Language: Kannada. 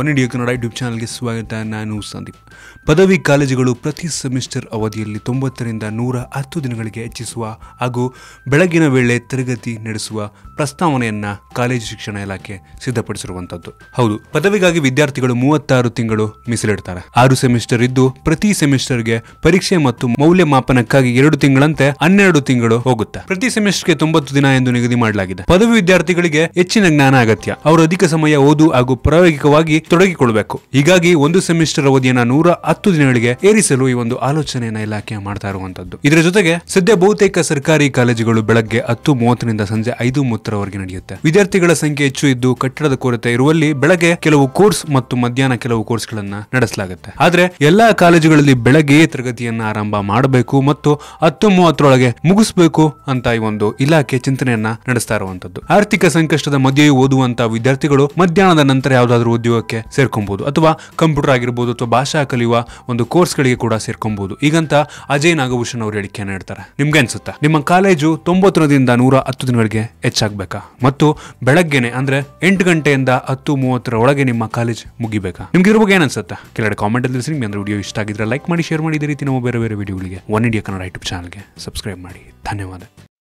ಒನ್ ಇಂಡಿಯಾ ಕನ್ನಡ ಯೂಟ್ಯೂಬ್ ಚಾನಲ್ಗೆ ಸ್ವಾಗತ. ನಾನು ಸಂದೀಪ್. ಪದವಿ ಕಾಲೇಜುಗಳು ಪ್ರತಿ ಸೆಮಿಸ್ಟರ್ ಅವಧಿಯಲ್ಲಿ ತೊಂಬತ್ತರಿಂದ ನೂರ ಹತ್ತು ದಿನಗಳಿಗೆ ಹೆಚ್ಚಿಸುವ ಹಾಗೂ ಬೆಳಗಿನ ವೇಳೆ ತರಗತಿ ನಡೆಸುವ ಪ್ರಸ್ತಾವನೆಯನ್ನ ಕಾಲೇಜು ಶಿಕ್ಷಣ ಇಲಾಖೆ ಸಿದ್ಧಪಡಿಸಿರುವಂತದ್ದು ಹೌದು, ಪದವಿಗಾಗಿ ವಿದ್ಯಾರ್ಥಿಗಳು ಮೂವತ್ತಾರು ತಿಂಗಳು ಮೀಸಲಿಡ್ತಾರೆ. ಆರು ಸೆಮಿಸ್ಟರ್ ಇದ್ದು ಪ್ರತಿ ಸೆಮಿಸ್ಟರ್ಗೆ ಪರೀಕ್ಷೆ ಮತ್ತು ಮೌಲ್ಯಮಾಪನಕ್ಕಾಗಿ ಎರಡು ತಿಂಗಳಂತೆ ಹನ್ನೆರಡು ತಿಂಗಳು ಹೋಗುತ್ತೆ. ಪ್ರತಿ ಸೆಮಿಸ್ಟರ್ಗೆ ತೊಂಬತ್ತು ದಿನ ಎಂದು ನಿಗದಿ ಮಾಡಲಾಗಿದೆ. ಪದವಿ ವಿದ್ಯಾರ್ಥಿಗಳಿಗೆ ಹೆಚ್ಚಿನ ಜ್ಞಾನ ಅಗತ್ಯ. ಅವರು ಅಧಿಕ ಸಮಯ ಓದು ಹಾಗೂ ಪ್ರಾಯೋಗಿಕವಾಗಿ ತೊಡಗಿಕೊಳ್ಳಬೇಕು ಹೀಗಾಗಿ ಒಂದು ಸೆಮಿಸ್ಟರ್ ಅವಧಿಯನ್ನ ನೂರ ಹತ್ತು ದಿನಗಳಿಗೆ ಏರಿಸಲು ಈ ಒಂದು ಆಲೋಚನೆಯನ್ನ ಇಲಾಖೆ ಮಾಡ್ತಾ ಇರುವಂತದ್ದು. ಇದರ ಜೊತೆಗೆ ಸದ್ಯ ಬಹುತೇಕ ಸರ್ಕಾರಿ ಕಾಲೇಜುಗಳು ಬೆಳಗ್ಗೆ ಹತ್ತು ಮೂವತ್ತರಿಂದ ಸಂಜೆ ಐದು ಮೂವತ್ತರವರೆಗೆ ನಡೆಯುತ್ತೆ. ವಿದ್ಯಾರ್ಥಿಗಳ ಸಂಖ್ಯೆ ಹೆಚ್ಚು ಇದ್ದು ಕಟ್ಟಡದ ಕೊರತೆ ಇರುವಲ್ಲಿ ಬೆಳಗ್ಗೆ ಕೆಲವು ಕೋರ್ಸ್ ಮತ್ತು ಮಧ್ಯಾಹ್ನ ಕೆಲವು ಕೋರ್ಸ್ ಗಳನ್ನ ನಡೆಸಲಾಗುತ್ತೆ. ಆದ್ರೆ ಎಲ್ಲಾ ಕಾಲೇಜುಗಳಲ್ಲಿ ಬೆಳಗ್ಗೆಯೇ ತರಗತಿಯನ್ನ ಆರಂಭ ಮಾಡಬೇಕು ಮತ್ತು ಹತ್ತು ಮೂವತ್ತರೊಳಗೆ ಮುಗಿಸಬೇಕು ಅಂತ ಈ ಒಂದು ಇಲಾಖೆ ಚಿಂತನೆಯನ್ನ ನಡೆಸ್ತಾ ಇರುವಂತದ್ದು. ಆರ್ಥಿಕ ಸಂಕಷ್ಟದ ಮಧ್ಯೆಯೂ ಓದುವಂತಹ ವಿದ್ಯಾರ್ಥಿಗಳು ಮಧ್ಯಾಹ್ನದ ನಂತರ ಯಾವುದಾದ್ರೂ ಉದ್ಯೋಗಕ್ಕೆ ಸೇರ್ಕೊಬಹುದು ಅಥವಾ ಕಂಪ್ಯೂಟರ್ ಆಗಿರ್ಬೋದು ಅಥವಾ ಭಾಷಾ ಕಲಿಯುವ ಒಂದು ಕೋರ್ಸ್ಗಳಿಗೆ ಕೂಡ ಸೇರ್ಕೊಬಹುದು ಈಗಂತ ಅಜಯ್ ನಾಗಭೂಷಣ್ ಅವರು ಹೇಳಿಕೆಯನ್ನು ನೀಡ್ತಾರೆ ನಿಮ್ಗೆ ಅನ್ಸುತ್ತಾ? ನಿಮ್ಮ ಕಾಲೇಜು ತೊಂಬತ್ತರಿಂದ ನೂರ ಹತ್ತು ದಿನಗಳಿಗೆ ಹೆಚ್ಚಾಗಬೇಕಾ? ಮತ್ತು ಬೆಳಗ್ಗೆನೆ ಅಂದ್ರೆ ಎಂಟು ಗಂಟೆಯಿಂದ ಹತ್ತು ಮೂವತ್ತರ ಒಳಗೆ ನಿಮ್ಮ ಕಾಲೇಜ್ ಮುಗಿಬೇಕಾ? ನಿಮ್ಗೆ ಇದ್ರ ಬಗ್ಗೆ ಅನ್ಸುತ್ತಾ ಕೆಳಗಡೆ ಕಾಮೆಂಟ್ ಅಲ್ಲಿ ನಿಮ್ಗೆ ಅಂದ್ರೆ ವಿಡಿಯೋ ಇಷ್ಟ ಆಗಿದ್ರೆ ಲೈಕ್ ಮಾಡಿ ಶೇರ್ ಮಾಡಿ. ಇದೇ ರೀತಿ ನಮ್ಮ ಬೇರೆ ಬೇರೆ ವಿಡಿಯೋಗಳಿಗೆ ಒನ್ ಇಂಡಿಯಾ ಕನ್ನಡ ಯೂಟ್ಯೂಬ್ ಚಾನಲ್ಗೆ ಸಬ್ಸ್ಕ್ರೈಬ್ ಮಾಡಿ. ಧನ್ಯವಾದ.